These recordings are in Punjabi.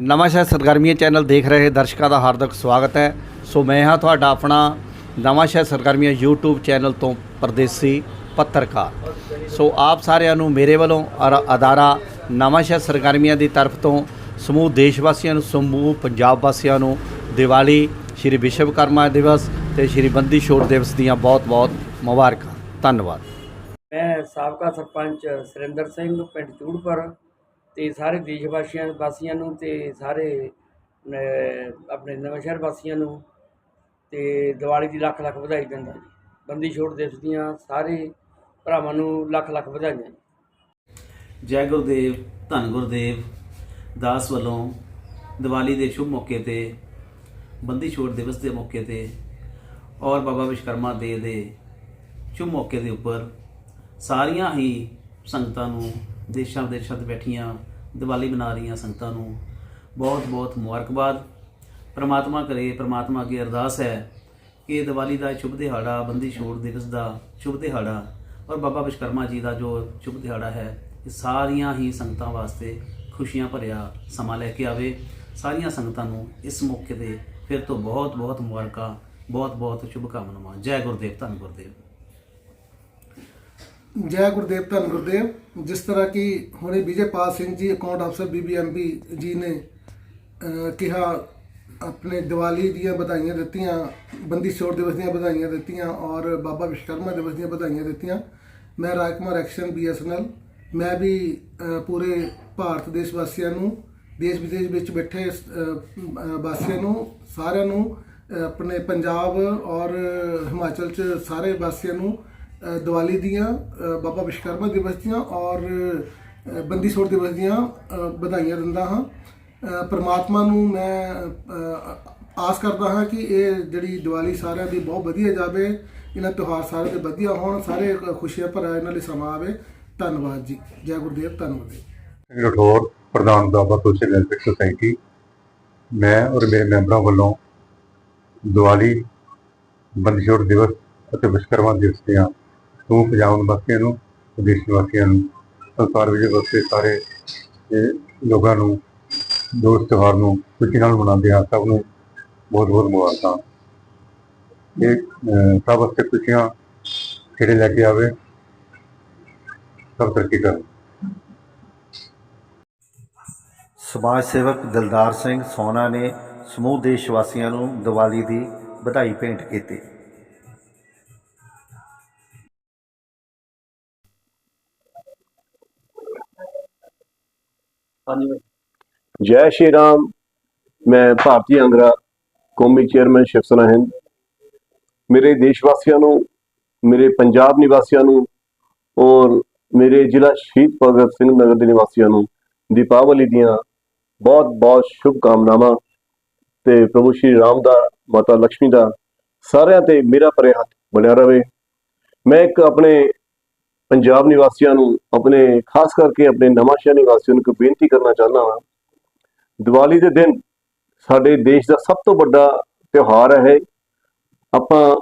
ਨਵਾਂਸ਼ਹਿਰ ਸਰਗਰਮੀਆਂ ਚੈਨਲ ਦੇਖ ਰਹੇ ਦਰਸ਼ਕਾਂ ਦਾ ਹਾਰਦਿਕ ਸਵਾਗਤ ਹੈ। ਸੋ ਮੈਂ ਹਾਂ ਤੁਹਾਡਾ ਆਪਣਾ ਨਵਾਂਸ਼ਹਿਰ ਸਰਗਰਮੀਆਂ YouTube ਚੈਨਲ ਤੋਂ ਪਰਦੇਸੀ ਪੱਤਰਕਾਰ। ਸੋ ਆਪ ਸਾਰਿਆਂ ਨੂੰ ਮੇਰੇ ਵੱਲੋਂ ਔਰ ਅਦਾਰਾ ਨਵਾਂਸ਼ਹਿਰ ਸਰਗਰਮੀਆਂ ਦੀ ਤਰਫ ਤੋਂ ਸਮੂਹ ਦੇਸ਼ ਵਾਸੀਆਂ ਨੂੰ, ਸਮੂਹ ਪੰਜਾਬ ਵਾਸੀਆਂ ਨੂੰ ਦੀਵਾਲੀ, ਸ਼੍ਰੀ ਵਿਸ਼ਵਕਰਮਾ ਦਿਵਸ ਤੇ ਸ਼੍ਰੀ ਬੰਦੀ ਛੋੜ ਦਿਵਸ ਦੀਆਂ ਬਹੁਤ-ਬਹੁਤ ਮੁਬਾਰਕਾਂ। ਧੰਨਵਾਦ। ਮੈਂ ਸਾਬਕਾ ਸਰਪੰਚ ਸੁਰਿੰਦਰ ਸਿੰਘ ਪਿੰਡ ਚੂੜਪੁਰ ਤੇ ਸਾਰੇ ਦੇਸ਼ ਵਾਸੀਆਂ ਵਾਸੀਆਂ ਨੂੰ ਤੇ ਸਾਰੇ ਆਪਣੇ ਨਵੇਂ ਸ਼ਹਿਰ ਵਾਸੀਆਂ ਨੂੰ ਤੇ ਦੀਵਾਲੀ ਦੀ ਲੱਖ ਲੱਖ ਵਧਾਈ ਦਿੰਦਾ ਜੀ। ਬੰਦੀ ਛੋੜ ਦਿਵਸ ਦੀਆਂ ਸਾਰੇ ਭਰਾਵਾਂ ਨੂੰ ਲੱਖ ਲੱਖ ਵਧਾਈਆਂ ਜੈ। ਗੁਰਦੇਵ, ਧੰਨ ਗੁਰਦੇਵ, ਦਾਸ ਵੱਲੋਂ ਦੀਵਾਲੀ ਦੇ ਸ਼ੁਭ ਮੌਕੇ ਤੇ, ਬੰਦੀ ਛੋੜ ਦਿਵਸ ਦੇ ਮੌਕੇ ਤੇ ਔਰ ਬਾਬਾ ਵਿਸ਼ਕਰਮਾ ਦੇ ਦੇ ਸ਼ੁਭ ਮੌਕੇ ਦੇ ਉੱਪਰ ਸਾਰੀਆਂ ਹੀ ਸੰਗਤਾਂ ਨੂੰ ਦੇਸ਼ਾਂ ਵਿਦੇਸ਼ਾਂ 'ਤੇ ਬੈਠੀਆਂ, ਦੀਵਾਲੀ ਮਨਾ ਰਹੀਆਂ ਸੰਗਤਾਂ ਨੂੰ। ਬਹੁਤ ਬਹੁਤ ਮੁਬਾਰਕਬਾਦ। ਪ੍ਰਮਾਤਮਾ ਕਰੇ, ਪ੍ਰਮਾਤਮਾ ਅੱਗੇ ਅਰਦਾਸ ਹੈ ਕਿ ਦੀਵਾਲੀ ਦਾ ਸ਼ੁਭ ਦਿਹਾੜਾ, ਬੰਦੀ ਛੋੜ ਦਿਵਸ ਦਾ ਸ਼ੁਭ ਦਿਹਾੜਾ ਔਰ ਬਾਬਾ ਵਿਸ਼ਕਰਮਾ ਜੀ ਦਾ ਜੋ ਸ਼ੁਭ ਦਿਹਾੜਾ ਹੈ, ਇਹ ਸਾਰੀਆਂ ਹੀ ਸੰਗਤਾਂ ਵਾਸਤੇ ਖੁਸ਼ੀਆਂ ਭਰਿਆ ਸਮਾਂ ਲੈ ਕੇ ਆਵੇ। ਸਾਰੀਆਂ ਸੰਗਤਾਂ ਨੂੰ ਇਸ ਮੌਕੇ ਤੇ ਫਿਰ ਤੋਂ ਬਹੁਤ ਬਹੁਤ ਮੁਬਾਰਕਾਂ, ਬਹੁਤ ਬਹੁਤ ਸ਼ੁਭ ਕਾਮਨਾਵਾਂ ਜੈ ਗੁਰਦੇਵ, ਧੰਨ ਗੁਰਦੇਵ। ਜੈ ਗੁਰਦੇਵ ਧੰਨ ਗੁਰਦੇਵ। ਜਿਸ ਤਰ੍ਹਾਂ ਕਿ ਹੁਣੇ ਵਿਜੇਪਾਲ ਸਿੰਘ ਜੀ ਅਕਾਊਂਟ ਅਫਸਰ ਬੀਬੀਐਮਬੀ ਜੀ ਨੇ ਅਹ, ਕਿਹਾ ਆਪਣੇ ਦੀਵਾਲੀ ਦੀਆਂ ਵਧਾਈਆਂ ਦਿੱਤੀਆਂ ਬੰਦੀ ਛੋੜ ਦਿਵਸ ਦੀਆਂ ਵਧਾਈਆਂ ਦਿੱਤੀਆਂ ਔਰ ਬਾਬਾ ਵਿਸ਼ਵਕਰਮਾ ਦਿਵਸ ਦੀਆਂ ਵਧਾਈਆਂ ਦਿੱਤੀਆਂ। ਮੈਂ ਰਾਜਕੁਮਾਰ ਐਕਸ਼ਨ ਬੀਐਸਐਨਐਲ ਮੈਂ ਵੀ ਪੂਰੇ ਭਾਰਤ ਦੇਸ਼ ਵਾਸੀਆਂ ਨੂੰ ਦੇਸ਼ ਵਿਦੇਸ਼ ਵਿੱਚ ਬੈਠੇ ਵਾਸੀਆਂ ਨੂੰ ਸਾਰਿਆਂ ਨੂੰ ਆਪਣੇ ਪੰਜਾਬ ਔਰ ਹਿਮਾਚਲ ਚ ਸਾਰੇ ਵਾਸੀਆਂ ਨੂੰ ਦੀਵਾਲੀ ਦੀਆਂ ਬਾਬਾ ਵਿਸ਼ਵਕਰਮਾ ਦਿਵਸ ਦੀਆਂ ਔਰ ਬੰਦੀ ਛੋੜ ਦਿਵਸ ਦੀਆਂ ਵਧਾਈਆਂ ਦਿੰਦਾ ਹਾਂ। ਪਰਮਾਤਮਾ ਨੂੰ ਮੈਂ ਆਸ ਕਰਦਾ ਹਾਂ ਕਿ ਇਹ ਜਿਹੜੀ ਦੀਵਾਲੀ ਸਾਰਿਆਂ ਦੀ ਬਹੁਤ ਵਧੀਆ ਜਾਵੇ, ਇਹਨਾਂ ਤਿਉਹਾਰ ਸਾਰੇ ਦੇ ਵਧੀਆ ਹੋਣ, ਸਾਰੇ ਖੁਸ਼ੀਆਂ ਭਰਿਆ ਇਹਨਾਂ ਲਈ ਸਮਾਂ ਆਵੇ। ਧੰਨਵਾਦ ਜੀ। ਜੈ ਗੁਰਦੇਵ, ਧੰਨਵਾਦ ਜੀ। ਸਿੰਘ ਪ੍ਰਧਾਨ ਬਾਬਾ ਸੋਸ਼ਲ ਵੈਲਫੇਅਰ ਸੁਸਾਇਟੀ। ਮੈਂ ਔਰ ਮੇਰੇ ਮੈਂਬਰਾਂ ਵੱਲੋਂ ਦੀਵਾਲੀ, ਬੰਦੀ ਛੋੜ ਦਿਵਸ ਅਤੇ ਵਿਸ਼ਵਕਰਮਾ ਦਿਵਸ ਦੀਆਂ ਸਮੂਹ ਪੰਜਾਬ ਨਿਵਾਸੀਆਂ ਨੂੰ, ਵਿਦੇਸ਼ ਨਿਵਾਸੀਆਂ ਨੂੰ, ਸੰਸਾਰ ਵਿੱਚ ਵਸਦੇ ਸਾਰੇ ਲੋਕਾਂ ਨੂੰ ਜੋ ਤਿਉਹਾਰ ਨੂੰ ਖੁਸ਼ੀ ਨਾਲ ਮਨਾਉਂਦੇ ਆ ਸਭ ਨੂੰ ਬਹੁਤ ਬਹੁਤ ਮੁਬਾਰਕਾਂ। ਇਹ ਸਭ ਵਾਸਤੇ ਖੁਸ਼ੀਆਂ ਖੇੜੇ ਲੈ ਕੇ ਆਵੇ, ਸਭ ਤਰੱਕੀ ਕਰਨ। ਸਮਾਜ ਸੇਵਕ ਦਿਲਦਾਰ ਸਿੰਘ ਸੋਨਾ ਨੇ ਸਮੂਹ ਦੇਸ਼ ਵਾਸੀਆਂ ਨੂੰ ਦੀਵਾਲੀ ਦੀ ਵਧਾਈ ਭੇਂਟ ਕੀਤੀ। ਜੈ ਸ਼੍ਰੀ ਰਾਮ। ਮੈਂ ਭਾਰਤੀ ਆਂਗਰਾ ਕੌਮੀ ਚੇਅਰਮੈਨ ਸ਼ਿਵ ਸੈਨਾ ਹਿੰਦ। ਮੇਰੇ ਦੇਸ਼ ਵਾਸੀਆਂ ਨੂੰ, ਮੇਰੇ ਪੰਜਾਬ ਨਿਵਾਸੀਆਂ ਨੂੰ ਔਰ ਮੇਰੇ ਜ਼ਿਲ੍ਹਾ ਸ਼ਹੀਦ ਭਗਤ ਸਿੰਘ ਨਗਰ ਦੇ ਨਿਵਾਸੀਆਂ ਨੂੰ ਦੀਪਾਵਲੀ ਦੀਆਂ ਬਹੁਤ ਬਹੁਤ ਸ਼ੁਭ ਕਾਮਨਾਵਾਂ ਤੇ ਪ੍ਰਭੂ ਸ਼੍ਰੀ ਰਾਮ ਦਾ, ਮਾਤਾ ਲక్ష్ਮੀ ਦਾ ਸਾਰਿਆਂ ਤੇ ਮੇਰਾ ਭਰੇ ਹੱਥ ਬਣਿਆ ਰਵੇ ਮੈਂ ਇੱਕ ਆਪਣੇ ਪੰਜਾਬ ਨਿਵਾਸੀਆਂ ਨੂੰ ਆਪਣੇ, ਖਾਸ ਕਰਕੇ ਆਪਣੇ ਨਵਾਂਸ਼ਹਿਰ ਨਿਵਾਸੀਆਂ ਨੂੰ ਇੱਕ ਬੇਨਤੀ ਕਰਨਾ ਚਾਹੁੰਦਾ ਹਾਂ। ਦੀਵਾਲੀ ਦੇ ਦਿਨ ਸਾਡੇ ਦੇਸ਼ ਦਾ ਸਭ ਤੋਂ ਵੱਡਾ ਤਿਉਹਾਰ ਹੈ। ਆਪਾਂ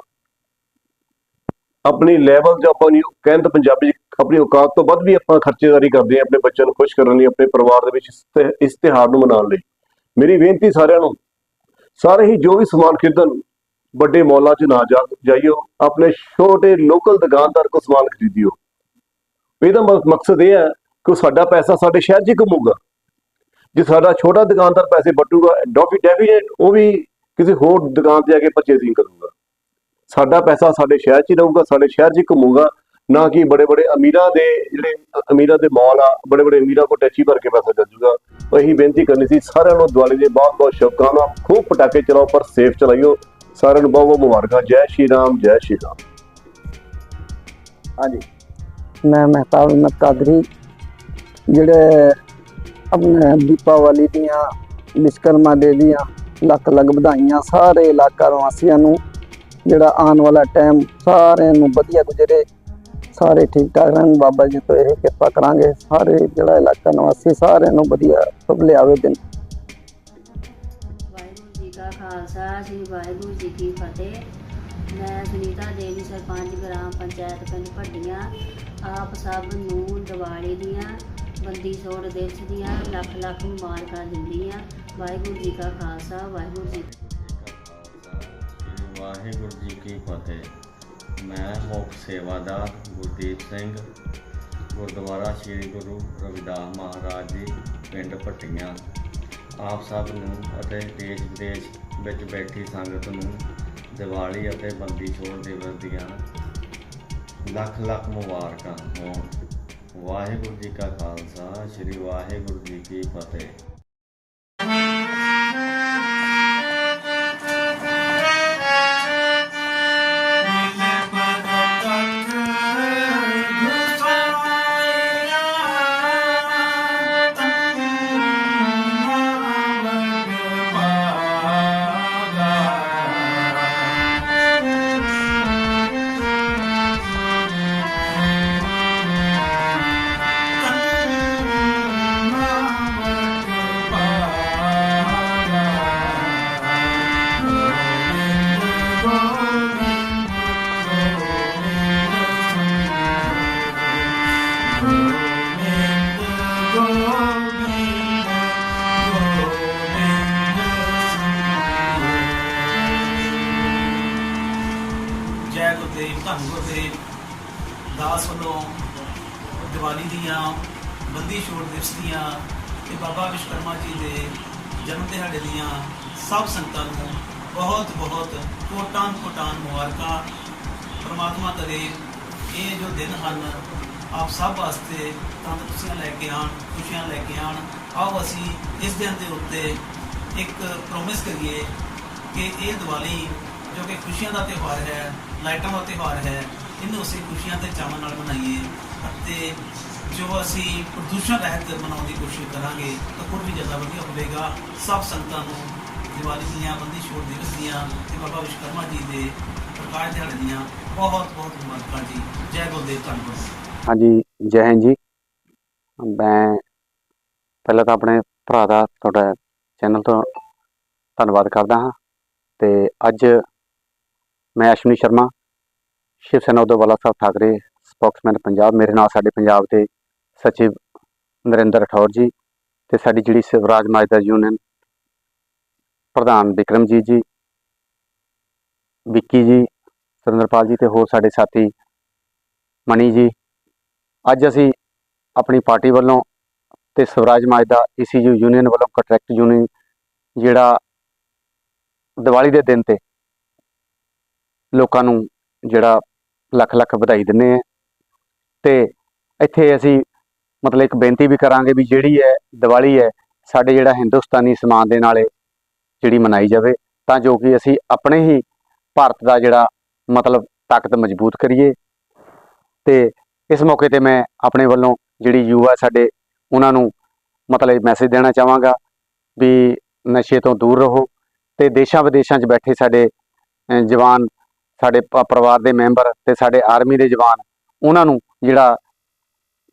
ਆਪਣੀ ਲੈਵਲ ਜੋ ਆਪਾਂ ਨੂੰ ਕਹਿੰਦੇ ਪੰਜਾਬੀ ਆਪਣੀ ਔਕਾਤ ਤੋਂ ਵੱਧ ਵੀ ਆਪਾਂ ਖਰਚੇਦਾਰੀ ਕਰਦੇ ਹਾਂ, ਆਪਣੇ ਬੱਚਿਆਂ ਨੂੰ ਖੁਸ਼ ਕਰਨ ਲਈ, ਆਪਣੇ ਪਰਿਵਾਰ ਦੇ ਵਿੱਚ ਇਸ ਤਿ- ਇਸ ਤਿਉਹਾਰ ਨੂੰ ਮਨਾਉਣ ਲਈ। ਮੇਰੀ ਬੇਨਤੀ ਸਾਰਿਆਂ ਨੂੰ, ਸਾਰੇ ਹੀ ਜੋ ਵੀ ਸਮਾਨ ਖਰੀਦਣ, ਵੱਡੇ ਮੌਲਾਂ 'ਚ ਨਾ ਜਾ, ਜਾਈਓ, ਆਪਣੇ ਛੋਟੇ ਲੋਕਲ ਦੁਕਾਨਦਾਰ ਕੋ ਸਮਾਨ ਖਰੀਦਿਓ। ਇਹਦਾ ਮਕਸਦ ਇਹ ਹੈ ਕਿ ਸਾਡਾ ਪੈਸਾ ਸਾਡੇ ਸ਼ਹਿਰ 'ਚ ਹੀ ਘੁੰਮੂਗਾ। ਜੇ ਸਾਡਾ ਛੋਟਾ ਦੁਕਾਨਦਾਰ ਪੈਸੇ ਬਟੂਗਾ ਡੋਫੀ ਡੈਫੀਨੇਟ ਉਹ ਵੀ ਕਿਸੇ ਹੋਰ ਦੁਕਾਨ ਤੇ ਜਾ ਕੇ ਪਰਚੇਸਿੰਗ ਕਰੂਗਾ। ਸਾਡਾ ਪੈਸਾ ਸਾਡੇ ਸ਼ਹਿਰ 'ਚ ਹੀ ਰਹੂਗਾ, ਸਾਡੇ ਸ਼ਹਿਰ 'ਚ ਘੁੰਮੂਗਾ, ਨਾ ਕਿ ਬੜੇ ਬੜੇ ਅਮੀਰਾਂ ਦੇ ਜਿਹੜੇ ਅਮੀਰਾਂ ਦੇ ਮਾਲ ਆ ਬੜੇ ਬੜੇ ਅਮੀਰਾਂ ਕੋ ਟੈਚੀ ਭਰ ਕੇ ਪੈਸਾ ਚੱਲ ਜੂਗਾ। ਇਹੀ ਬੇਨਤੀ ਕਰਨੀ ਸੀ, ਸਾਰਿਆਂ ਨੂੰ ਦੀਵਾਲੀ ਦੇ ਬਹੁਤ ਬਹੁਤ ਸ਼ੁਭਕਾਮਨਾਵਾਂ। ਖੂਬ ਪਟਾਕੇ ਚਲਾਓ, ਪਰ ਸੇਫ ਚਲਾਈਓ। ਸਾਰਿਆਂ ਨੂੰ ਬਹੁਤ ਬਹੁਤ ਮੁਬਾਰਕਾਂ। ਜੈ ਸ਼੍ਰੀ ਰਾਮ, ਜੈ ਸ਼੍ਰੀ ਰਾਮ। ਹਾਂਜੀ। ਮੈਂ ਮਹਿਤਾਬ ਅਹਿਮਦ ਕਾਦਰੀ। ਜਿਹੜੇ ਆਪਣੇ ਦੀਪਾਵਲੀ ਦੀਆਂ, ਵਿਸ਼ਕਰਮਾ ਦੇ ਦੀਆਂ ਲੱਖ ਲੱਖ ਵਧਾਈਆਂ ਸਾਰੇ ਇਲਾਕਾ ਵਾਸੀਆਂ ਨੂੰ, ਜਿਹੜਾ ਆਉਣ ਵਾਲਾ ਟਾਈਮ ਸਾਰਿਆਂ ਨੂੰ ਵਧੀਆ ਗੁਜ਼ਰੇ। ਸਾਰੇ ਠੀਕ ਠਾਕ ਰਹਿਣ, ਬਾਬਾ ਜੀ ਤੋਂ ਇਹ ਕਿਰਪਾ ਕਰਾਂਗੇ। ਸਾਰੇ ਜਿਹੜਾ ਇਲਾਕਾ ਨਿਵਾਸੀ ਸਾਰਿਆਂ ਨੂੰ ਵਧੀਆ ਸ਼ੁਭ ਲਿਆਵੇ ਦਿਨ। ਵਾਹਿਗੁਰੂ ਜੀ ਕਾ ਖਾਲਸਾ, ਸ੍ਰੀ ਵਾਹਿਗੁਰੂ ਜੀ ਕੀ ਫਤਿਹ। ਮੈਂ ਸੁਨੀਤਾ ਦੇਵੀ, ਸਰਪੰਚ, ਗ੍ਰਾਮ ਪੰਚਾਇਤ ਪਿੰਡ ਭੱਡੀਆਂ। ਆਪ ਸਭ ਨੂੰ ਦੀਵਾਲੀ ਦੀਆਂ ਬੰਦੀ ਛੋੜ ਦਿਵਸ ਦੀਆਂ ਲੱਖ ਲੱਖ ਮੁਬਾਰਕਾਂ ਦਿੰਦੀ ਆ ਵਾਹਿਗੁਰੂ ਜੀ ਕਾ ਖਾਲਸਾ, ਵਾਹਿਗੁਰੂ ਜੀ ਵਾਹਿਗੁਰੂ ਜੀ ਕੀ ਫਤਿਹ। ਮੈਂ ਮੁੱਖ ਸੇਵਾਦਾਰ ਗੁਰਦੀਪ ਸਿੰਘ, ਗੁਰਦੁਆਰਾ ਸ੍ਰੀ ਗੁਰੂ ਰਵਿਦਾਸ ਮਹਾਰਾਜ ਜੀ, ਪਿੰਡ ਭੱਟੀਆਂ। ਆਪ ਸਭ ਨੂੰ ਅਤੇ ਦੇਸ਼ ਵਿਦੇਸ਼ ਵਿੱਚ ਬੈਠੀ ਸੰਗਤ ਨੂੰ ਦੀਵਾਲੀ ਅਤੇ ਬੰਦੀ ਛੋੜ ਦਿਵਸ ਦੀਆਂ ਲੱਖ ਲੱਖ ਮੁਬਾਰਕਾਂ ਹੋਣ। ਵਾਹਿਗੁਰੂ ਜੀ ਕਾ ਖਾਲਸਾ ਸ੍ਰੀ ਵਾਹਿਗੁਰੂ ਜੀ ਕੀ ਫਤਿਹ। ਜਨਮ ਦਿਹਾੜੇ ਦੀਆਂ ਸਭ ਸੰਗਤਾਂ ਨੂੰ ਬਹੁਤ ਬਹੁਤ ਕੋਟਾਂ ਕੋਟਾਂ ਮੁਬਾਰਕਾਂ। ਪਰਮਾਤਮਾ ਕਰੇ ਇਹ ਜੋ ਦਿਨ ਹਨ, ਆਪ ਸਭ ਵਾਸਤੇ ਤੰਦਰੁਸਤੀਆਂ ਲੈ ਕੇ ਆਣ ਖੁਸ਼ੀਆਂ ਲੈ ਕੇ ਆਣ ਆਓ ਅਸੀਂ ਇਸ ਦਿਨ ਦੇ ਉੱਤੇ ਇੱਕ ਪ੍ਰੋਮਿਸ ਕਰੀਏ ਕਿ ਇਹ ਦੀਵਾਲੀ ਜੋ ਕਿ ਖੁਸ਼ੀਆਂ ਦਾ ਤਿਉਹਾਰ ਹੈ, ਲਾਈਟਾਂ ਦਾ ਤਿਉਹਾਰ ਹੈ, ਇਹਨੂੰ ਅਸੀਂ ਖੁਸ਼ੀਆਂ ਤੇ ਚਾਵਾਂ ਨਾਲ ਮਨਾਈਏ ਅਤੇ ਜੋ ਅਸੀਂ ਪ੍ਰਦੂਸ਼ਣ ਰਹਿਤ ਮਨਾਉਣ ਦੀ ਕੋਸ਼ਿਸ਼ ਕਰਾਂਗੇ, ਤਾਂ ਹੋਰ ਵੀ ਜ਼ਿਆਦਾ ਵਧੀਆ ਹੋਵੇਗਾ। ਸਭ ਸੰਗਤਾਂ ਨੂੰ ਦੀਵਾਲੀ ਦੀਆਂ ਬੰਦੀ ਛੋੜ ਦਿਵਸ ਦੀਆਂ ਤੇ ਬਾਬਾ ਵਿਸ਼ਵਕਰਮਾ ਜੀ ਦੇ ਪ੍ਰਕਾਸ਼ ਦਿਹਾੜੇ ਦੀਆਂ ਬਹੁਤ ਬਹੁਤ ਮੁਬਾਰਕਾਂ ਜੀ। ਜੈ ਗੁਰਦੇਵ, ਧੰਨਵਾਦ। ਹਾਂਜੀ, ਜੈ ਹਿੰਦ ਜੀ। ਮੈਂ ਪਹਿਲਾਂ ਤਾਂ ਆਪਣੇ ਭਰਾ ਦਾ ਤੁਹਾਡਾ ਚੈਨਲ ਤੋਂ ਧੰਨਵਾਦ ਕਰਦਾ ਹਾਂ ਤੇ ਅੱਜ ਮੈਂ ਅਸ਼ਵਨੀ ਸ਼ਰਮਾ, ਸ਼ਿਵ ਸੈਨਾ ਉਦੋਵਾਲਾ ਸਾਹਿਬ ਠਾਕਰੇ ਸਪੋਕਸਮੈਨ ਪੰਜਾਬ, ਮੇਰੇ ਨਾਲ ਸਾਡੇ ਪੰਜਾਬ ਦੇ ਸਚਿਵ ਨਰਿੰਦਰ ਰਠੌਰ ਜੀ ਤੇ ਸਾਡੀ ਜਿਹੜੀ ਸਿਵਰਾਜ ਮਾਜਦਾ ਯੂਨੀਅਨ ਪ੍ਰਧਾਨ ਵਿਕਰਮਜੀਤ ਜੀ ਵਿੱਕੀ ਜੀ, ਸੁਰਿੰਦਰਪਾਲ ਜੀ ਤੇ ਹੋਰ ਸਾਡੇ ਸਾਥੀ ਮਣੀ ਜੀ, ਅੱਜ ਅਸੀਂ ਆਪਣੀ ਪਾਰਟੀ ਵੱਲੋਂ ਤੇ ਸਵਰਾਜ ਮਾਜਦਾ ਈਸੀਯੂ ਯੂਨੀਅਨ ਵੱਲੋਂ ਕੰਟਰੈਕਟ ਯੂਨੀਅਨ ਜਿਹੜਾ ਦੀਵਾਲੀ ਦੇ ਦਿਨ ਤੇ ਲੋਕਾਂ ਨੂੰ ਜਿਹੜਾ ਲੱਖ ਲੱਖ ਵਧਾਈ ਦਿੰਦੇ ਆ। ਤੇ ਇੱਥੇ ਅਸੀਂ ਮਤਲਬ ਇੱਕ ਬੇਨਤੀ ਵੀ ਕਰਾਂਗੇ ਵੀ ਜਿਹੜੀ ਹੈ ਦੀਵਾਲੀ ਹੈ, ਸਾਡੇ ਜਿਹੜਾ ਹਿੰਦੁਸਤਾਨੀ ਸਮਾਜ ਦੇ ਨਾਲੇ ਜਿਹੜੀ ਮਨਾਈ ਜਾਵੇ, ਤਾਂ ਜੋ ਕਿ ਅਸੀਂ ਆਪਣੇ ਹੀ ਭਾਰਤ ਦਾ ਜਿਹੜਾ ਮਤਲਬ ਤਾਕਤ ਮਜ਼ਬੂਤ ਕਰੀਏ। ਤੇ ਇਸ ਮੌਕੇ ਤੇ ਮੈਂ ਆਪਣੇ ਵੱਲੋਂ ਜਿਹੜੀ ਯੁਵਾ ਸਾਡੇ, ਉਹਨਾਂ ਨੂੰ ਮਤਲਬ ਮੈਸੇਜ ਦੇਣਾ ਚਾਹਾਂਗਾ ਵੀ ਨਸ਼ੇ ਤੋਂ ਦੂਰ ਰਹੋ ਤੇ ਦੇਸ਼ਾਂ ਵਿਦੇਸ਼ਾਂ 'ਚ ਬੈਠੇ ਸਾਡੇ ਜਵਾਨ ਸਾਡੇ ਪਰਿਵਾਰ ਦੇ ਮੈਂਬਰ ਤੇ ਸਾਡੇ ਆਰਮੀ ਦੇ ਜਵਾਨ, ਉਹਨਾਂ ਨੂੰ ਜਿਹੜਾ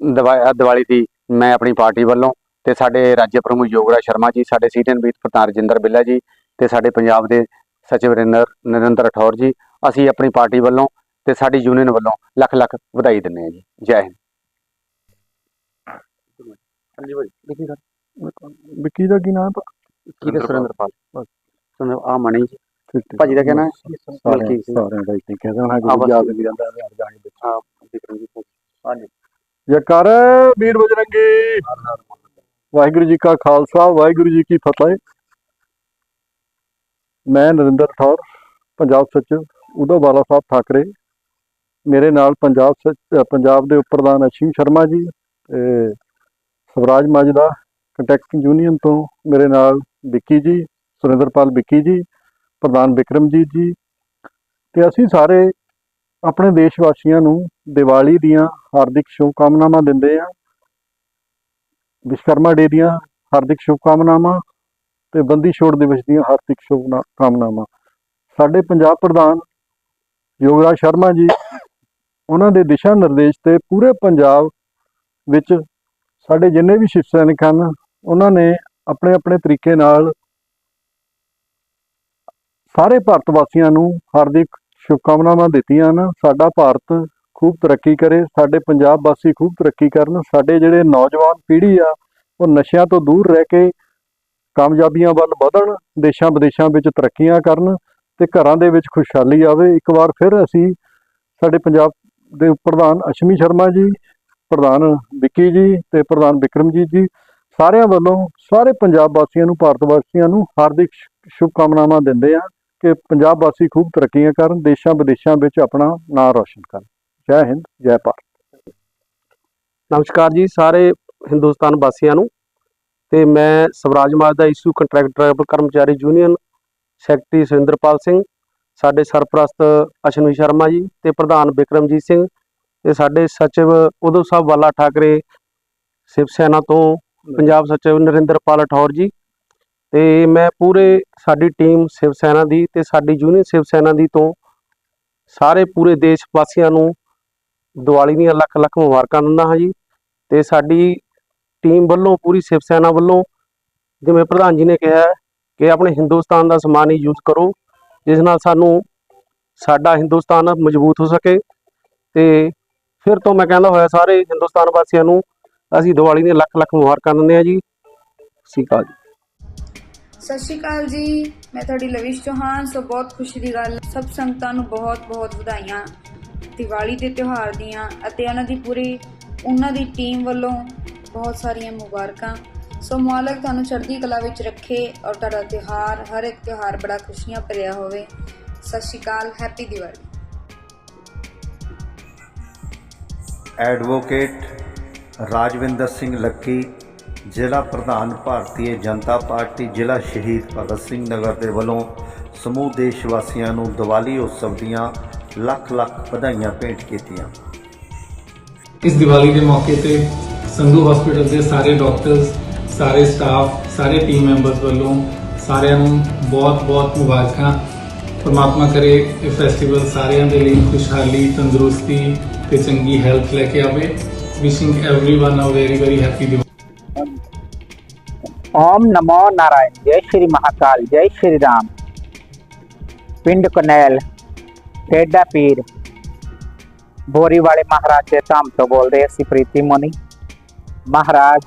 ਦਿਵਾ- ਦੀਵਾਲੀ ਦੀ ਮੈਂ ਆਪਣੀ ਪਾਰਟੀ ਵੱਲੋਂ ਤੇ ਸਾਡੇ ਰਾਜ ਪ੍ਰਮੁੱਖ ਯੋਗਰਾਜ ਸ਼ਰਮਾ ਜੀ ਸਾਡੇ ਸੀਨੀਅਰ ਮੀਤ ਪ੍ਰਧਾਨ ਰਜਿੰਦਰ ਬਿੱਲਾ ਜੀ ਤੇ ਸਾਡੇ ਪੰਜਾਬ ਦੇ ਸਚਿਵ ਨਰਿੰਦਰ ਨਰਿੰਦਰ ਰਠੌਰ ਜੀ ਅਸੀਂ ਆਪਣੀ ਪਾਰਟੀ ਵੱਲੋਂ ਤੇ ਸਾਡੀ ਯੂਨੀਅਨ ਵੱਲੋਂ ਲੱਖ ਲੱਖ ਵਧਾਈ ਦਿੰਦੇ ਹਾਂ ਜੀ। ਜੈ ਹਿੰਦ। ਹਾਂਜੀ ਭਾਈ। ਲਿਖੀ ਸਰ ਵਿੱਕੀ ਦਾ ਕੀ ਨਾਮ ਕੀ ਦੇ ਸੁਰਿੰਦਰਪਾਲ ਸੁਣ ਆ ਮਣੀ ਜੀ। ਭਾਜੀ ਦਾ ਕਹਿਣਾ ਬਲਕਿ ਸਾਰਿਆਂ ਦਾ ਹੀ ਕਹਿੰਦਾ ਹਾਂ ਆ ਬਸ। ਯਾਦ ਨਹੀਂ ਰਹਿੰਦਾ ਹਰ ਜਾਣੇ ਵਿੱਚ। ਆ ਵਿਕਰਮਜੀਤ ਹਾਂਜੀ। ਜੈਕਾਰ ਵੀਰ ਬਜਰੰਗੀ। ਵਾਹਿਗੁਰੂ ਜੀ ਕਾ ਖਾਲਸਾ ਵਾਹਿਗੁਰੂ ਜੀ ਕੀ ਫਤਿਹ। ਮੈਂ ਨਰਿੰਦਰ ਠੌਰ ਪੰਜਾਬ ਸਚਿਵ ਉਦੋਵਾਲਾ ਸਾਹਿਬ ਠਾਕਰੇ। ਮੇਰੇ ਨਾਲ ਪੰਜਾਬ ਪੰਜਾਬ ਦੇ ਉਪ ਪ੍ਰਧਾਨ ਅਸ਼ੀਮ ਸ਼ਰਮਾ ਜੀ ਤੇ ਸਵਰਾਜ ਮਾਜਦਾ ਕੰਟੈਕਟ ਯੂਨੀਅਨ ਤੋਂ ਮੇਰੇ ਨਾਲ ਵਿੱਕੀ ਜੀ ਸੁਰਿੰਦਰਪਾਲ ਵਿੱਕੀ ਜੀ ਪ੍ਰਧਾਨ ਵਿਕਰਮਜੀਤ ਜੀ। ਤੇ ਅਸੀਂ ਸਾਰੇ ਆਪਣੇ ਦੇਸ਼ ਵਾਸੀਆਂ ਨੂੰ ਦੀਵਾਲੀ ਦੀਆਂ ਹਾਰਦਿਕ ਸ਼ੁਭਕਾਮਨਾਵਾਂ ਦਿੰਦੇ ਆ ਵਿਸ਼ਕਰਮਾ ਡੇ ਦੀਆਂ ਹਾਰਦਿਕ ਸ਼ੁਭਕਾਮਨਾਵਾਂ ਤੇ ਬੰਦੀ ਛੋੜ ਦਿਵਸ ਦੀਆਂ ਹਾਰਦਿਕ ਸ਼ੁਭਕਾਮਨਾਵਾਂ। ਸਾਡੇ ਪੰਜਾਬ ਪ੍ਰਧਾਨ ਯੋਗਰਾਜ ਸ਼ਰਮਾ ਜੀ, ਉਹਨਾਂ ਦੇ ਦਿਸ਼ਾ ਨਿਰਦੇਸ਼ ਤੇ ਪੂਰੇ ਪੰਜਾਬ ਵਿੱਚ ਸਾਡੇ ਜਿੰਨੇ ਵੀ ਸ਼ਿਵ ਸੈਨਿਕ ਹਨ, ਉਹਨਾਂ ਨੇ ਆਪਣੇ ਆਪਣੇ ਤਰੀਕੇ ਨਾਲ ਸਾਰੇ ਭਾਰਤ ਵਾਸੀਆਂ ਨੂੰ ਹਾਰਦਿਕ ਸ਼ੁਭਕਾਮਨਾਵਾਂ ਦਿੱਤੀਆਂ ਹਨ। ਸਾਡਾ ਭਾਰਤ ਖੂਬ ਤਰੱਕੀ ਕਰੇ। ਸਾਡੇ ਪੰਜਾਬ ਵਾਸੀ ਖੂਬ ਤਰੱਕੀ ਕਰਨ। ਸਾਡੇ ਜਿਹੜੇ ਨੌਜਵਾਨ ਪੀੜ੍ਹੀ ਆ, ਉਹ ਨਸ਼ਿਆਂ ਤੋਂ ਦੂਰ ਰਹਿ ਕੇ ਕਾਮਯਾਬੀਆਂ ਵੱਲ ਵਧਣ ਦੇਸ਼ਾਂ ਵਿਦੇਸ਼ਾਂ ਵਿੱਚ ਤਰੱਕੀਆਂ ਕਰਨ ਤੇ ਘਰਾਂ ਦੇ ਵਿੱਚ ਖੁਸ਼ਹਾਲੀ ਆਵੇ। ਇੱਕ ਵਾਰ ਫਿਰ ਅਸੀਂ ਸਾਡੇ ਪੰਜਾਬ ਦੇ ਪ੍ਰਧਾਨ ਅਸ਼ਮੀ ਸ਼ਰਮਾ ਜੀ, ਪ੍ਰਧਾਨ ਵਿੱਕੀ ਜੀ ਤੇ ਪ੍ਰਧਾਨ ਵਿਕਰਮਜੀਤ ਜੀ ਸਾਰਿਆਂ ਵੱਲੋਂ ਸਾਰੇ ਪੰਜਾਬ ਵਾਸੀਆਂ ਨੂੰ, ਭਾਰਤ ਵਾਸੀਆਂ ਨੂੰ ਹਾਰਦਿਕ ਸ਼ੁ- ਸ਼ੁਭਕਾਮਨਾਵਾਂ ਦਿੰਦੇ ਆ ਕਿ ਪੰਜਾਬ ਵਾਸੀ ਖੂਬ ਤਰੱਕੀਆਂ ਕਰਨ ਦੇਸ਼ਾਂ ਵਿਦੇਸ਼ਾਂ ਵਿੱਚ ਆਪਣਾ ਨਾਂ ਰੌਸ਼ਨ ਕਰਨ। ਜੈ ਹਿੰਦ ਜੈ ਭਾਰਤ। ਨਮਸਕਾਰ ਜੀ ਸਾਰੇ ਹਿੰਦੁਸਤਾਨ ਵਾਸੀਆਂ ਨੂੰ ਤੇ ਮੈਂ Swaraj Mazda issue contract driver ਕਰਮਚਾਰੀ ਯੂਨੀਅਨ ਸੈਕਟਰੀ ਸੁਰਿੰਦਰਪਾਲ ਸਿੰਘ ਸਾਡੇ ਸਰਪ੍ਰਸਤ ਅਸ਼ਨਵੀ ਸ਼ਰਮਾ ਜੀ ਤੇ ਪ੍ਰਧਾਨ ਬਿਕਰਮਜੀਤ ਸਿੰਘ ਤੇ ਸਾਡੇ ਸਚਿਵ ਉਦਵ ਸਾਹਿਬ ਵਾਲਾ ਠਾਕਰੇ ਸ਼ਿਵ ਸੈਨਾ ਤੋਂ ਪੰਜਾਬ ਸਚਿਵ ਨਰਿੰਦਰਪਾਲ ਠੌਰ ਜੀ ਤੇ ਮੈਂ ਪੂਰੇ ਸਾਡੀ ਟੀਮ ਸ਼ਿਵ ਸੈਨਾ ਦੀ ਤੇ ਸਾਡੀ ਯੂਨੀਅਨ ਸ਼ਿਵ ਸੈਨਾ ਦੀ ਤੋਂ ਸਾਰੇ ਪੂਰੇ ਦੇਸ਼ ਵਾਸੀਆਂ ਨੂੰ ਦੀਵਾਲੀ ਦੀਆਂ ਲੱਖ ਲੱਖ ਮੁਬਾਰਕਾਂ ਦਿੰਦਾ ਹਾਂ ਜੀ। ਤੇ ਸਾਡੀ ਟੀਮ ਵੱਲੋਂ, ਪੂਰੀ ਸ਼ਿਵ ਸੈਨਾ ਵੱਲੋਂ ਜਿਵੇਂ ਪ੍ਰਧਾਨ ਜੀ ਨੇ ਕਿਹਾ ਕਿ ਆਪਣੇ ਹਿੰਦੁਸਤਾਨ ਦਾ ਸਮਾਨ ਹੀ ਯੂਜ਼ ਕਰੋ, ਜਿਸ ਨਾਲ ਸਾਨੂੰ ਸਾਡਾ ਹਿੰਦੁਸਤਾਨ ਮਜ਼ਬੂਤ ਹੋ ਸਕੇ। ਤੇ ਫਿਰ ਤੋਂ ਮੈਂ ਕਹਿੰਦਾ ਹੋਇਆ, ਸਾਰੇ ਹਿੰਦੁਸਤਾਨ ਵਾਸੀਆਂ ਨੂੰ ਅਸੀਂ ਦੀਵਾਲੀ ਦੀਆਂ ਲੱਖ ਲੱਖ ਮੁਬਾਰਕਾਂ ਦਿੰਦੇ ਹਾਂ ਜੀ। ਸਤਿ ਸ਼੍ਰੀ ਅਕਾਲ ਜੀ। ਸਤਿ ਸ਼੍ਰੀ ਅਕਾਲ ਜੀ। ਮੈਂ ਤੁਹਾਡੀ ਲਵਿਸ਼ ਚੌਹਾਨ, ਸੋ ਬਹੁਤ ਖੁਸ਼ੀ ਦੀ ਗੱਲ, ਸਭ ਸੰਗਤਾਂ ਨੂੰ ਬਹੁਤ ਬਹੁਤ ਵਧਾਈਆਂ। ਦੀਵਾਲੀ ਦੇ ਤਿਉਹਾਰ ਦੀਆਂ ਅਤੇ ਉਹਨਾਂ ਦੀ ਪੂਰੀ, ਉਹਨਾਂ ਦੀ ਟੀਮ ਵੱਲੋਂ ਬਹੁਤ ਸਾਰੀਆਂ ਮੁਬਾਰਕਾਂ। ਸੋ ਮਾਲਕ ਤੁਹਾਨੂੰ ਚੜ੍ਹਦੀ ਕਲਾ ਵਿੱਚ ਰੱਖੇ ਔਰ ਤੁਹਾਡਾ ਤਿਉਹਾਰ, ਹਰ ਇੱਕ ਤਿਉਹਾਰ ਬੜਾ ਖੁਸ਼ੀਆਂ ਭਰਿਆ ਹੋਵੇ। ਸਤਿ ਸ਼੍ਰੀ ਅਕਾਲ, happy Diwali. Advocate Rajwinder Singh Lucky ਜ਼ਿਲ੍ਹਾ ਪ੍ਰਧਾਨ ਭਾਰਤੀ ਜਨਤਾ ਪਾਰਟੀ, ਜ਼ਿਲ੍ਹਾ ਸ਼ਹੀਦ ਭਗਤ ਸਿੰਘ ਨਗਰ ਦੇ ਵੱਲੋਂ ਸਮੂਹ ਦੇਸ਼ ਵਾਸੀਆਂ ਨੂੰ ਦੀਵਾਲੀ ਉਤਸਵ ਦੀਆਂ ਲੱਖ ਲੱਖ ਵਧਾਈਆਂ ਭੇਟ ਕੀਤੀਆਂ। ਇਸ ਦੀਵਾਲੀ ਦੇ ਮੌਕੇ ਤੇ ਸੰਧੂ ਹਸਪੀਟਲ ਦੇ ਸਾਰੇ ਡਾਕਟਰਸ ਸਾਰੇ ਸਟਾਫ ਸਾਰੇ ਟੀਮ ਮੈਂਬਰਸ ਵੱਲੋਂ ਸਾਰਿਆਂ ਨੂੰ ਬਹੁਤ-ਬਹੁਤ ਮੁਬਾਰਕਾਂ। ਪਰਮਾਤਮਾ ਕਰੇ ਇਹ ਫੈਸਟੀਵਲ ਸਾਰਿਆਂ ਦੇ ਲਈ ਖੁਸ਼ਹਾਲੀ, ਤੰਦਰੁਸਤੀ ਤੇ ਚੰਗੀ ਹੈਲਥ ਲੈ ਕੇ ਆਵੇ। Wishing everyone a very very happy Diwali ਓਮ ਨਮੋ ਨਾਰਾਇਣ ਜੈ ਸ਼੍ਰੀ ਮਹਾਕਾਲ ਜੈ ਸ਼੍ਰੀ ਰਾਮ ਪਿੰਡ ਕਨੈਲ ਟੇਡਾ ਪੀਰ ਬੋਰੀ ਵਾਲੇ ਮਹਾਰਾਜ ਦੇ ਧਾਮ ਤੋਂ ਬੋਲਦੇ ਅਸੀਂ ਪ੍ਰੀਤੀ ਮੋਨੀ ਮਹਾਰਾਜ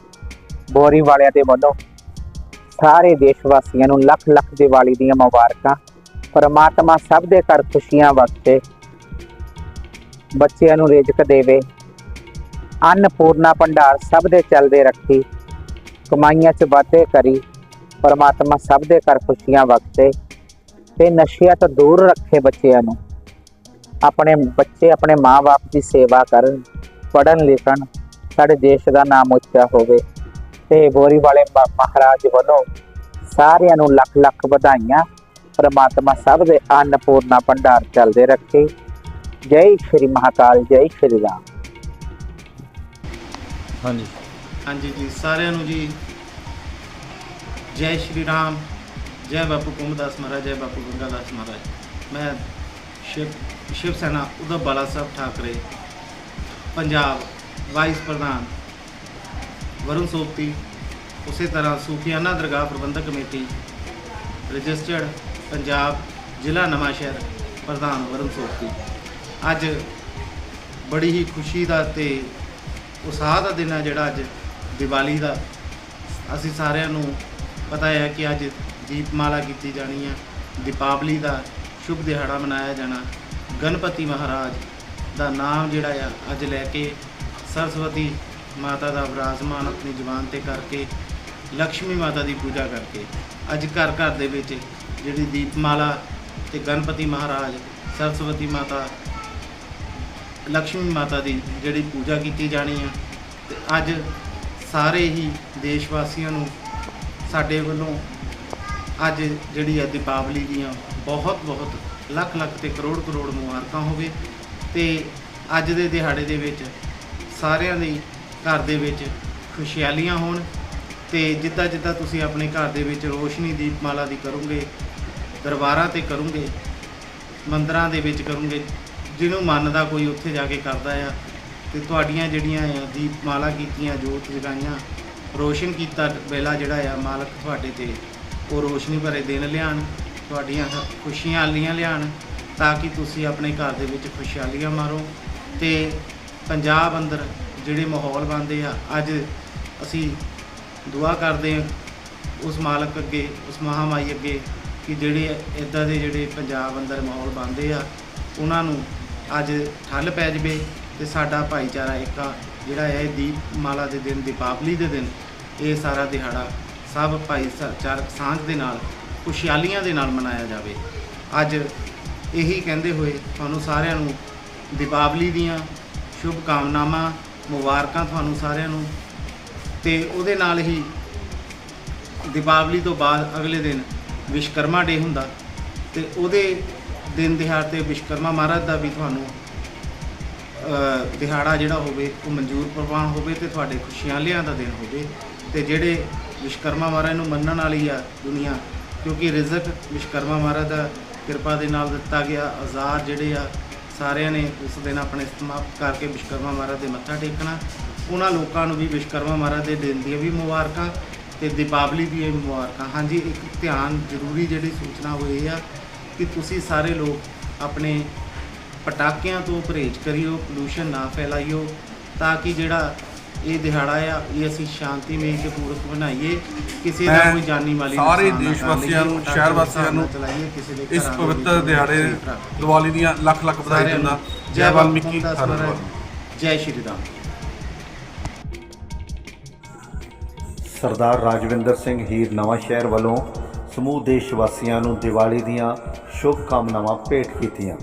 ਬੋਰੀ ਵਾਲਿਆਂ ਦੇ ਵੱਲੋਂ ਸਾਰੇ ਦੇਸ਼ ਵਾਸੀਆਂ ਨੂੰ ਲੱਖ ਲੱਖ ਦੀਵਾਲੀ ਦੀਆਂ ਮੁਬਾਰਕਾਂ ਪਰਮਾਤਮਾ ਸਭ ਦੇ ਘਰ ਖੁਸ਼ੀਆਂ ਵਰਤੇ ਬੱਚਿਆਂ ਨੂੰ ਰਿਜ਼ਕ ਦੇਵੇ ਅੰਨਪੂਰਨਾ ਭੰਡਾਰ ਸਭ ਦੇ ਚੱਲਦੇ ਰੱਖੀ ਕਮਾਈਆਂ 'ਚ ਵਾਧੇ ਕਰੀ, ਪਰਮਾਤਮਾ ਸਭ ਦੇ ਘਰ ਖੁਸ਼ੀਆਂ ਵਕਤੇ ਤੇ ਨਸ਼ਿਆਂ ਤੋਂ ਦੂਰ ਰੱਖੇ ਬੱਚਿਆਂ ਨੂੰ। ਆਪਣੇ ਬੱਚੇ ਆਪਣੇ ਮਾਪੇ ਦੀ ਸੇਵਾ ਕਰਨ ਪੜਨ ਲਿਖਣ, ਸਾਡੇ ਦੇਸ਼ ਦਾ ਨਾਮ ਉੱਚਾ ਹੋਵੇ ਤੇ ਬੋਰੀ ਵਾਲੇ ਮਹਾਰਾਜ ਵੱਲੋਂ ਸਾਰਿਆਂ ਨੂੰ ਲੱਖ ਲੱਖ ਵਧਾਈਆਂ। ਪ੍ਰਮਾਤਮਾ ਸਭ ਦੇ ਅੰਨਪੂਰਨਾ ਭੰਡਾਰ ਚੱਲਦੇ ਰੱਖੇ। ਜੈ ਸ਼੍ਰੀ ਮਹਾਕਾਲ, ਜੈ ਸ਼੍ਰੀ ਰਾਮ। ਹਾਂਜੀ। ਹਾਂਜੀ ਜੀ, ਸਾਰਿਆਂ ਨੂੰ ਜੀ ਜੈ ਸ਼੍ਰੀ ਰਾਮ, ਜੈ ਬਾਪੂ ਕੁੰਭਦਾਸ ਮਹਾਰਾਜ, ਜੈ ਬਾਪੂ ਗੰਗਾਦਾਸ ਮਹਾਰਾਜ। ਮੈਂ ਸ਼ਿਵ ਸ਼ਿਵ ਸੈਨਾ ਉਧਵ ਬਾਲਾ ਸਾਹਿਬ ਠਾਕਰੇ, ਪੰਜਾਬ ਵਾਈਸ ਪ੍ਰਧਾਨ ਵਰੁਣ ਸੋਪਤੀ ਉਸੇ ਤਰ੍ਹਾਂ ਸੂਫੀਆਨਾ ਦਰਗਾਹ ਪ੍ਰਬੰਧਕ ਕਮੇਟੀ ਰਜਿਸਟਰਡ ਪੰਜਾਬ ਜ਼ਿਲ੍ਹਾ ਨਵਾਂਸ਼ਹਿਰ ਪ੍ਰਧਾਨ ਵਰੁਣ ਸੋਪਤੀ ਅੱਜ ਬੜੀ ਹੀ ਖੁਸ਼ੀ ਦਾ ਤੇ ਉਤਸ਼ਾਹ ਦਾ ਦਿਨ ਹੈ ਜਿਹੜਾ ਅੱਜ ਦੀਵਾਲੀ ਦਾ। ਅਸੀਂ ਸਾਰਿਆਂ ਨੂੰ ਪਤਾ ਹੈ ਕਿ ਅੱਜ ਦੀਪਮਾਲਾ ਕੀਤੀ ਜਾਣੀ ਹੈ। ਦੀਪਾਵਲੀ ਦਾ ਸ਼ੁਭ ਦਿਹਾੜਾ ਮਨਾਇਆ ਜਾਣਾ। ਗਣਪਤੀ ਮਹਾਰਾਜ ਦਾ ਨਾਮ ਜਿਹੜਾ ਆ, ਅੱਜ ਲੈ ਕੇ ਸਰਸਵਤੀ ਮਾਤਾ ਦਾ ਵਿਰਾਜਮਾਨ ਆਪਣੀ ਜਵਾਨ ਤੇ ਕਰਕੇ ਲక్ష్ਮੀ ਮਾਤਾ ਦੀ ਪੂਜਾ ਕਰਕੇ, ਅੱਜ ਘਰ ਘਰ ਦੇ ਵਿੱਚ ਜਿਹੜੀ ਦੀਪਮਾਲਾ ਤੇ ਗਣਪਤੀ ਮਹਾਰਾਜ, ਸਰਸਵਤੀ ਮਾਤਾ ਲక్ష్ਮੀ ਮਾਤਾ ਦੀ ਜਿਹੜੀ ਪੂਜਾ ਕੀਤੀ ਜਾਣੀ ਆ, ਤੇ ਅੱਜ ਸਾਰੇ ਹੀ ਦੇਸ਼ ਵਾਸੀਆਂ ਨੂੰ ਸਾਡੇ ਵੱਲੋਂ ਅੱਜ ਜਿਹੜੀ ਹੈ ਦੀਪਾਵਲੀ ਦੀਆਂ ਬਹੁਤ ਬਹੁਤ ਲੱਖ ਲੱਖ ਤੇ ਕਰੋੜ ਕਰੋੜ ਮੁਬਾਰਕਾਂ ਹੋਵੇ ਤੇ ਅੱਜ ਦੇ ਦਿਹਾੜੇ ਦੇ ਵਿੱਚ ਸਾਰਿਆਂ ਦੇ ਘਰ ਦੇ ਵਿੱਚ ਖੁਸ਼ਹਾਲੀਆਂ ਹੋਣ ਤੇ ਜਿੱਦਾਂ ਜਿੱਦਾਂ ਤੁਸੀਂ ਆਪਣੇ ਘਰ ਦੇ ਵਿੱਚ ਰੋਸ਼ਨੀ ਦੀਪਮਾਲਾ ਦੀ ਕਰੋਗੇ, ਦਰਬਾਰਾਂ ਤੇ ਕਰੋਗੇ, ਮੰਦਰਾਂ ਦੇ ਵਿੱਚ ਕਰੋਗੇ, ਜਿਹਨੂੰ ਮੰਨਦਾ ਕੋਈ ਉੱਥੇ ਜਾ ਕੇ ਕਰਦਾ ਆ ਤੇ ਤੁਹਾਡੀਆਂ ਜਿਹੜੀਆਂ ਆ ਦੀਪਮਾਲਾ ਕੀਤੀਆਂ, ਜੋਤ ਜਗਾਈਆਂ, ਰੋਸ਼ਨ ਕੀਤਾ ਵੇਲਾ ਜਿਹੜਾ ਆ, ਮਾਲਕ ਤੁਹਾਡੇ ਤੇ ਉਹ ਰੋਸ਼ਨੀ ਭਰੇ ਦਿਨ ਲਿਆਣ, ਤੁਹਾਡੀਆਂ ਖੁਸ਼ੀਆਂ ਆਲੀਆਂ ਲਿਆਣ, ਤਾਂ ਕਿ ਤੁਸੀਂ ਆਪਣੇ ਘਰ ਦੇ ਵਿੱਚ ਖੁਸ਼ਹਾਲੀਆਂ ਮਾਰੋ ਤੇ ਪੰਜਾਬ ਅੰਦਰ ਜਿਹੜੇ ਮਾਹੌਲ ਬਣਦੇ ਆ, ਅੱਜ ਅਸੀਂ ਦੁਆ ਕਰਦੇ ਹਾਂ ਉਸ ਮਾਲਕ ਅੱਗੇ, ਉਸ ਮਹਾਮਾਈ ਅੱਗੇ ਕਿ ਜਿਹੜੇ ਇਦਾਂ ਦੇ ਜਿਹੜੇ ਪੰਜਾਬ ਅੰਦਰ ਮਾਹੌਲ ਬਣਦੇ ਆ, ਉਹਨਾਂ ਨੂੰ ਅੱਜ ਠੱਲ ਪੈ ਜਵੇ ਤੇ ਸਾਡਾ ਭਾਈਚਾਰਾ ਇੱਕ ਜਿਹੜਾ ਹੈ ਇਹ ਦੀਪਮਾਲਾ ਦੇ ਦਿਨ, ਦੀਪਾਵਲੀ ਦੇ ਦਿਨ, ਇਹ ਸਾਰਾ ਦਿਹਾੜਾ ਸਭ ਭਾਈਚਾਰਕ ਸਾਂਝ ਦੇ ਨਾਲ, ਖੁਸ਼ਹਾਲੀਆਂ ਦੇ ਨਾਲ ਮਨਾਇਆ ਜਾਵੇ। ਅੱਜ ਇਹੀ ਕਹਿੰਦੇ ਹੋਏ ਤੁਹਾਨੂੰ ਸਾਰਿਆਂ ਨੂੰ ਦੀਪਾਵਲੀ ਦੀਆਂ ਸ਼ੁਭ ਕਾਮਨਾਵਾਂ ਮੁਬਾਰਕਾਂ ਤੁਹਾਨੂੰ ਸਾਰਿਆਂ ਨੂੰ। ਤੇ ਉਹਦੇ ਨਾਲ ਹੀ ਦੀਪਾਵਲੀ ਤੋਂ ਬਾਅਦ ਅਗਲੇ ਦਿਨ ਵਿਸ਼ਕਰਮਾ ਡੇ ਹੁੰਦਾ। ਤੇ ਉਹਦੇ ਦਿਨ ਦਿਹਾੜ ਤੇ ਵਿਸ਼ਕਰਮਾ ਮਹਾਰਾਜ ਦਾ ਵੀ ਤੁਹਾਨੂੰ ਦਿਹਾੜਾ ਜਿਹੜਾ ਹੋਵੇ, ਉਹ ਮਨਜ਼ੂਰ ਪ੍ਰਵਾਨ ਹੋਵੇ ਤੇ ਤੁਹਾਡੇ ਖੁਸ਼ਹਾਲੀਆਂ ਦਾ ਦਿਨ ਹੋਵੇ। ਤੇ ਜਿਹੜੇ ਵਿਸ਼ਕਰਮਾ ਮਹਾਰਾਜ ਨੂੰ ਮੰਨਣ ਵਾਲੀ ਆ ਦੁਨੀਆ, ਕਿਉਂਕਿ ਰਿਜ਼ਕ ਵਿਸ਼ਕਰਮਾ ਮਹਾਰਾਜ ਦਾ ਕਿਰਪਾ ਦੇ ਨਾਲ ਦਿੱਤਾ ਗਿਆ, ਆਜ਼ਾਦ ਜਿਹੜੇ ਆ, ਸਾਰਿਆਂ ਨੇ ਉਸ ਦਿਨ ਆਪਣੇ ਸਮਾਪਤ ਕਰਕੇ ਵਿਸ਼ਕਰਮਾ ਮਹਾਰਾਜ ਦੇ ਮੱਥਾ ਟੇਕਣਾ। ਉਹਨਾਂ ਲੋਕਾਂ ਨੂੰ ਵੀ ਵਿਸ਼ਕਰਮਾ ਮਹਾਰਾਜ ਦੇ ਦਿਨ ਦੀਆਂ ਵੀ ਮੁਬਾਰਕਾਂ ਤੇ ਦੀਪਾਵਲੀ ਦੀਆਂ ਵੀ ਮੁਬਾਰਕਾਂ। ਹਾਂਜੀ, ਇੱਕ ਧਿਆਨ ਜ਼ਰੂਰੀ ਜਿਹੜੀ ਸੂਚਨਾ ਉਹ ਇਹ ਆ ਕਿ ਤੁਸੀਂ ਸਾਰੇ ਲੋਕ ਆਪਣੇ ਪਟਾਕਿਆਂ ਤੋਂ ਪਰਹੇਜ਼ ਕਰਿਓ ਪੋਲੂਸ਼ਨ ਨਾ ਫੈਲਾਈਓ ਤਾਂ ਕਿ ਜਿਹੜਾ ਇਹ ਦਿਹਾੜਾ ਆ ਇਹ ਅਸੀਂ ਸ਼ਾਂਤੀਮਈ ਤੇ ਪੂਰਕ ਬਣਾਈਏ ਕਿਸੇ ਦਾ ਮੈਂ ਕੋਈ ਜਾਨੀ ਮਾਲੀ ਸਾਰੇ ਨੁਕਸਾਨ ਨਾ ਦੇਸ਼ ਵਾਸੀਆਂ ਨੂੰ, ਪਟਾਕੇ ਸ਼ਹਿਰ ਵਾਸੀਆਂ ਨੂੰ ਚਲਾਈਏ, ਕਿਸੇ ਦੇ ਇਸ ਘਰਾਂ ਦੇ ਪਵਿੱਤਰ ਵਿੱਚ ਦਿਹਾੜੇ। ਦੀਵਾਲੀ ਦੀਆਂ ਲੱਖ ਲੱਖ ਵਧਾਈ ਸਾਰਿਆਂ ਨੂੰ ਦਿੰਦਾ ਜੈ ਵਾਲਮੀਕੀ। ਜੈ ਸ਼੍ਰੀ ਰਾਮ ਸਰਦਾਰ ਰਾਜਵਿੰਦਰ ਸਿੰਘ ਹੀਰ ਨਵਾਂ ਸ਼ਹਿਰ ਵੱਲੋਂ ਸਮੂਹ ਦੇਸ਼ ਵਾਸੀਆਂ ਨੂੰ ਦੀਵਾਲੀ ਦੀਆਂ ਸ਼ੁਭ ਕਾਮਨਾਵਾਂ ਭੇਟ ਕੀਤੀਆਂ